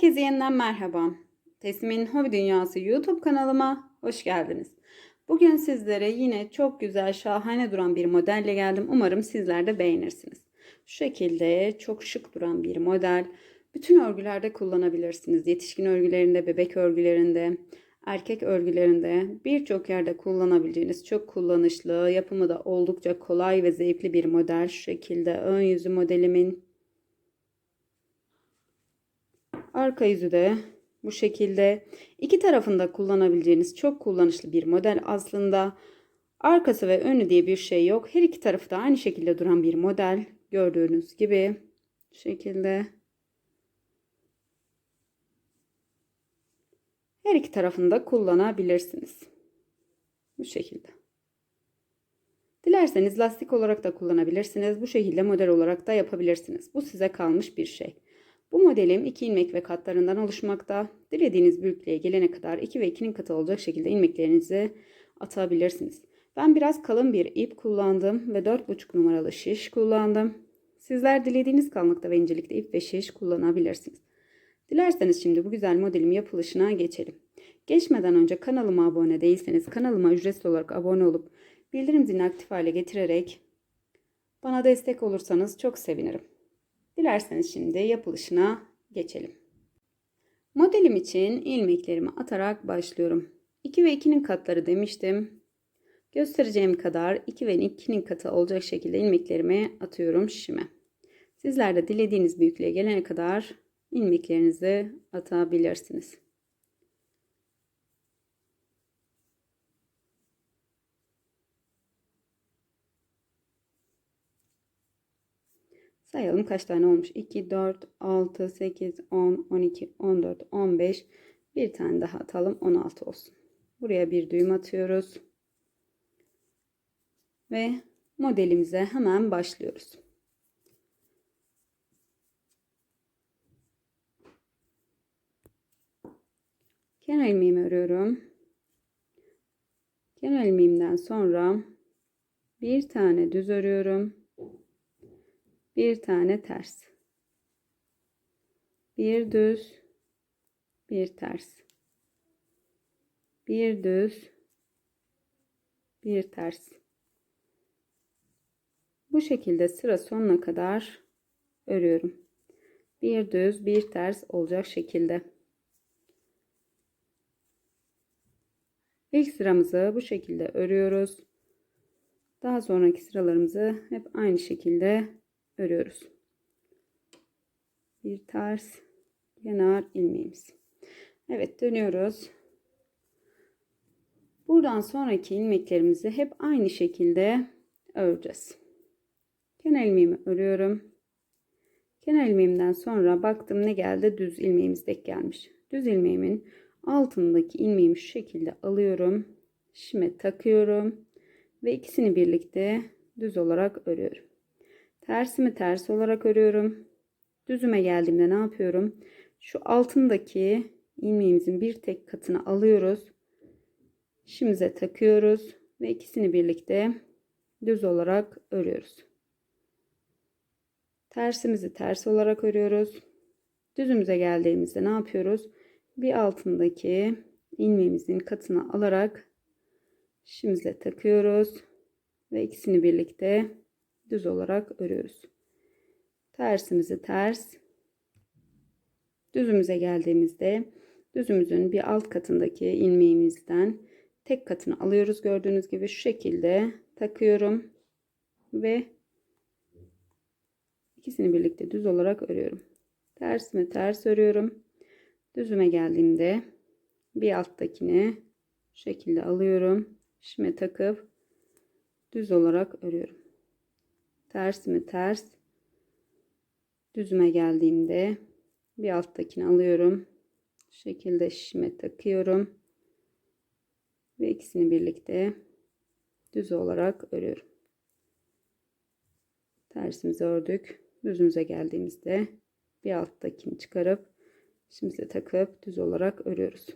Herkese yeniden merhaba. Teslim'in Hobi Dünyası YouTube kanalıma hoş geldiniz. Bugün sizlere yine çok güzel, şahane duran bir modelle geldim. Umarım sizler de beğenirsiniz. Şu şekilde çok şık duran bir model. Bütün örgülerde kullanabilirsiniz. Yetişkin örgülerinde, bebek örgülerinde, erkek örgülerinde birçok yerde kullanabileceğiniz çok kullanışlı, yapımı da oldukça kolay ve zevkli bir model. Şu şekilde ön yüzü modelimin Arka yüzü de bu şekilde. iki tarafında kullanabileceğiniz çok kullanışlı bir model aslında. Arkası ve önü diye bir şey yok. Her iki tarafı da aynı şekilde duran bir model. Gördüğünüz gibi şekilde. Her iki tarafında kullanabilirsiniz. Bu şekilde. Dilerseniz lastik olarak da kullanabilirsiniz. Bu şekilde model olarak da yapabilirsiniz. Bu size kalmış bir şey. Bu modelim 2 ilmek ve katlarından oluşmakta. Dilediğiniz büyüklüğe gelene kadar 2 ve 2'nin katı olacak şekilde ilmeklerinizi atabilirsiniz. Ben biraz kalın bir ip kullandım ve 4,5 numaralı şiş kullandım. Sizler dilediğiniz kalınlıkta ve incelikte ip ve şiş kullanabilirsiniz. Dilerseniz şimdi bu güzel modelim yapılışına geçelim. Geçmeden önce kanalıma abone değilseniz kanalıma ücretsiz olarak abone olup bildirim zilini aktif hale getirerek bana destek olursanız çok sevinirim. Dilerseniz şimdi yapılışına geçelim. Modelim için ilmeklerimi atarak başlıyorum. 2 ve 2'nin katları demiştim. Göstereceğim kadar 2 ve 2'nin katı olacak şekilde ilmeklerimi atıyorum şişime. Sizler de dilediğiniz büyüklüğe gelene kadar ilmeklerinizi atabilirsiniz. Sayalım kaç tane olmuş. 2, 4, 6, 8, 10, 12, 14, 15. Bir tane daha atalım. 16 olsun. Buraya bir düğüm atıyoruz. Ve modelimize hemen başlıyoruz. Kenar ilmeğimi örüyorum. Kenar ilmeğimden sonra bir tane düz örüyorum bir tane ters. Bir düz bir ters. Bir düz bir ters. Bu şekilde sıra sonuna kadar örüyorum. Bir düz bir ters olacak şekilde. İlk sıramızı bu şekilde örüyoruz. Daha sonraki sıralarımızı hep aynı şekilde örüyoruz. Bir ters kenar ilmeğimiz. Evet dönüyoruz. Buradan sonraki ilmeklerimizi hep aynı şekilde öreceğiz. Kenar ilmeğimi örüyorum. Kenar ilmeğimden sonra baktım ne geldi? Düz ilmeğimiz denk gelmiş. Düz ilmeğimin altındaki ilmeğimi şu şekilde alıyorum. Şime takıyorum ve ikisini birlikte düz olarak örüyorum. Tersimi ters olarak örüyorum. Düzüme geldiğimde ne yapıyorum? Şu altındaki ilmeğimizin bir tek katını alıyoruz. Şimimize takıyoruz ve ikisini birlikte düz olarak örüyoruz. Tersimizi ters olarak örüyoruz. Düzümüze geldiğimizde ne yapıyoruz? Bir altındaki ilmeğimizin katını alarak şimimize takıyoruz ve ikisini birlikte düz olarak örüyoruz. Tersimizi ters düzümüze geldiğimizde düzümüzün bir alt katındaki ilmeğimizden tek katını alıyoruz. Gördüğünüz gibi şu şekilde takıyorum ve ikisini birlikte düz olarak örüyorum. Tersimi ters örüyorum. Düzüme geldiğimde bir alttakini şekilde alıyorum. Şime takıp düz olarak örüyorum tersimi ters. Düzüme geldiğimde bir alttakini alıyorum. Şu şekilde şişime takıyorum. Ve ikisini birlikte düz olarak örüyorum. Tersimizi ördük. Düzümüze geldiğimizde bir alttakini çıkarıp şimdi takıp düz olarak örüyoruz.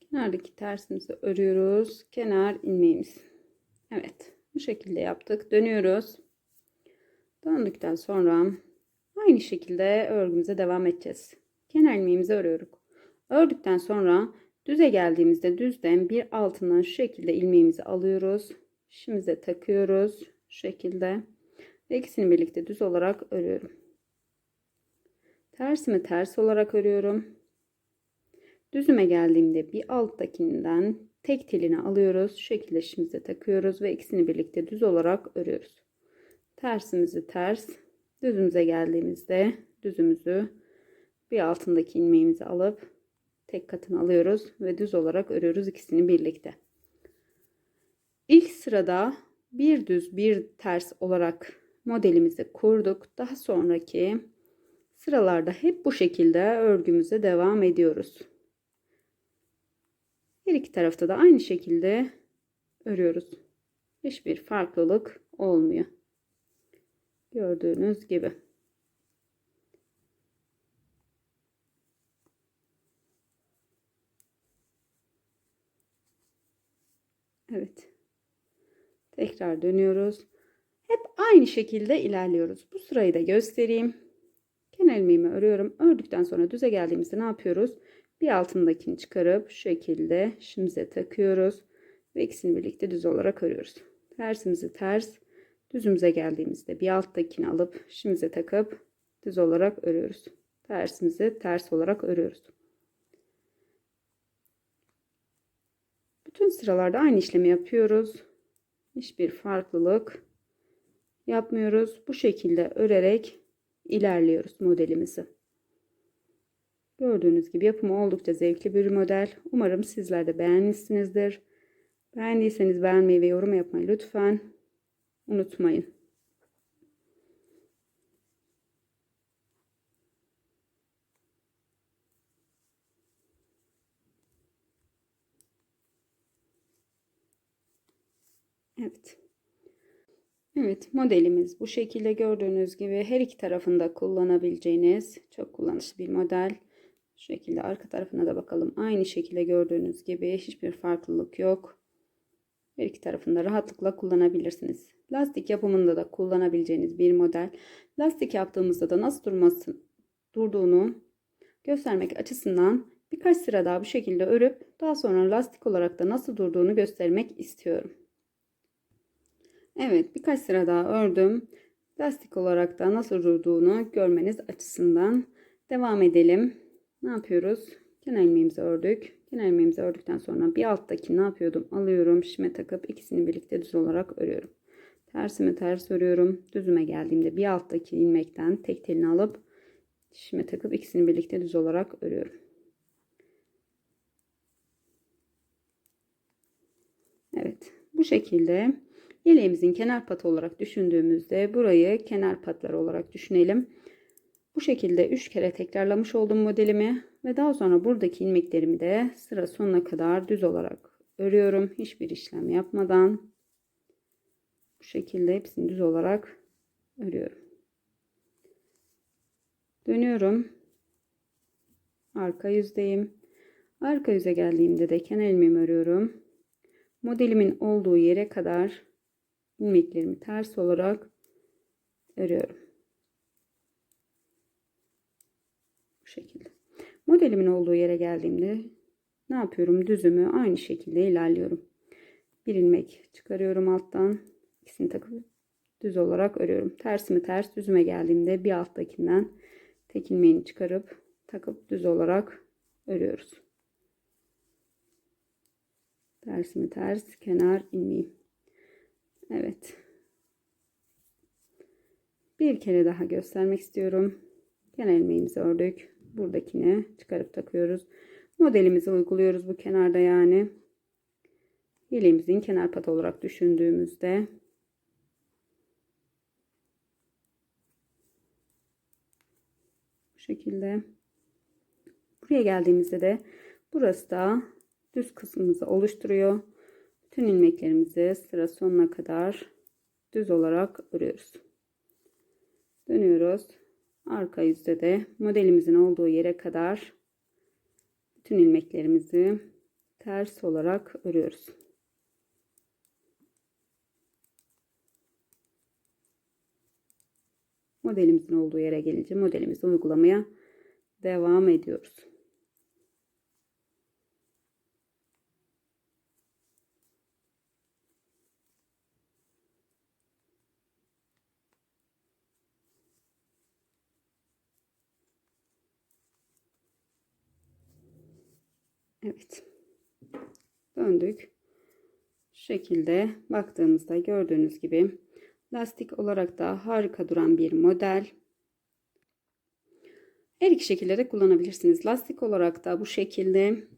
Kenardaki tersimizi örüyoruz. Kenar ilmeğimiz Evet. Bu şekilde yaptık. Dönüyoruz. Döndükten sonra Aynı şekilde örgümüze devam edeceğiz. Kenar ilmeğimizi örüyoruz. Ördükten sonra düze geldiğimizde düzden bir altından şu şekilde ilmeğimizi alıyoruz. Şimimize takıyoruz. Şu şekilde. Ve ikisini birlikte düz olarak örüyorum. Tersimi ters olarak örüyorum. Düzüme geldiğimde bir alttakinden tek telini alıyoruz. Şu takıyoruz ve ikisini birlikte düz olarak örüyoruz. Tersimizi ters, düzümüze geldiğimizde düzümüzü bir altındaki ilmeğimizi alıp tek katını alıyoruz ve düz olarak örüyoruz ikisini birlikte. İlk sırada bir düz bir ters olarak modelimizi kurduk. Daha sonraki sıralarda hep bu şekilde örgümüze devam ediyoruz. Her iki tarafta da aynı şekilde örüyoruz. Hiçbir farklılık olmuyor. Gördüğünüz gibi. Evet. Tekrar dönüyoruz. Hep aynı şekilde ilerliyoruz. Bu sırayı da göstereyim. Kenar ilmeğimi örüyorum. Ördükten sonra düze geldiğimizde ne yapıyoruz? Bir altındakini çıkarıp şu şekilde şimimize takıyoruz. Ve ikisini birlikte düz olarak örüyoruz. Tersimizi ters, düzümüze geldiğimizde bir alttakini alıp şimimize takıp düz olarak örüyoruz. Tersimizi ters olarak örüyoruz. Bütün sıralarda aynı işlemi yapıyoruz. Hiçbir farklılık yapmıyoruz. Bu şekilde örerek ilerliyoruz modelimizi. Gördüğünüz gibi yapımı oldukça zevkli bir model. Umarım sizler de beğenmişsinizdir. Beğendiyseniz beğenmeyi ve yorum yapmayı lütfen unutmayın. Evet. Evet modelimiz bu şekilde gördüğünüz gibi her iki tarafında kullanabileceğiniz çok kullanışlı bir model. Şu şekilde arka tarafına da bakalım. Aynı şekilde gördüğünüz gibi hiçbir farklılık yok. Her iki tarafında rahatlıkla kullanabilirsiniz. Lastik yapımında da kullanabileceğiniz bir model. Lastik yaptığımızda da nasıl durması, durduğunu göstermek açısından birkaç sıra daha bu şekilde örüp daha sonra lastik olarak da nasıl durduğunu göstermek istiyorum. Evet birkaç sıra daha ördüm. Lastik olarak da nasıl durduğunu görmeniz açısından devam edelim. Ne yapıyoruz? Kenar ilmeğimizi ördük. Kenar ilmeğimizi ördükten sonra bir alttaki ne yapıyordum? Alıyorum, şişime takıp ikisini birlikte düz olarak örüyorum. Tersimi ters örüyorum. Düzüme geldiğimde bir alttaki ilmekten tek telini alıp şişime takıp ikisini birlikte düz olarak örüyorum. Evet, bu şekilde Yeleğimizin kenar patı olarak düşündüğümüzde burayı kenar patları olarak düşünelim. Bu şekilde 3 kere tekrarlamış oldum modelimi ve daha sonra buradaki ilmeklerimi de sıra sonuna kadar düz olarak örüyorum. Hiçbir işlem yapmadan bu şekilde hepsini düz olarak örüyorum. Dönüyorum. Arka yüzdeyim. Arka yüze geldiğimde de kenar ilmeğimi örüyorum. Modelimin olduğu yere kadar ilmeklerimi ters olarak örüyorum. Bu şekilde. Modelimin olduğu yere geldiğimde ne yapıyorum? Düzümü aynı şekilde ilerliyorum. Bir ilmek çıkarıyorum alttan. ikisini takıp düz olarak örüyorum. Tersimi ters düzüme geldiğimde bir alttakinden tek ilmeğini çıkarıp takıp düz olarak örüyoruz. Tersimi ters kenar ilmeğim. Evet. Bir kere daha göstermek istiyorum. Kenar ilmeğimizi ördük. Buradakini çıkarıp takıyoruz. Modelimizi uyguluyoruz bu kenarda yani. Yeleğimizin kenar patı olarak düşündüğümüzde bu şekilde buraya geldiğimizde de burası da düz kısmımızı oluşturuyor. Tüm ilmeklerimizi sıra sonuna kadar düz olarak örüyoruz. Dönüyoruz. Arka yüzde de modelimizin olduğu yere kadar bütün ilmeklerimizi ters olarak örüyoruz. Modelimizin olduğu yere gelince modelimizi uygulamaya devam ediyoruz. Evet. Döndük. Şu şekilde baktığımızda gördüğünüz gibi lastik olarak da harika duran bir model. Her iki şekilde de kullanabilirsiniz. Lastik olarak da bu şekilde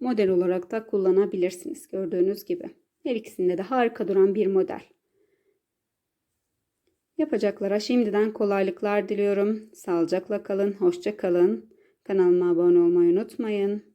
model olarak da kullanabilirsiniz. Gördüğünüz gibi. Her ikisinde de harika duran bir model. Yapacaklara şimdiden kolaylıklar diliyorum. Sağlıcakla kalın, hoşça kalın. Kanalıma abone olmayı unutmayın.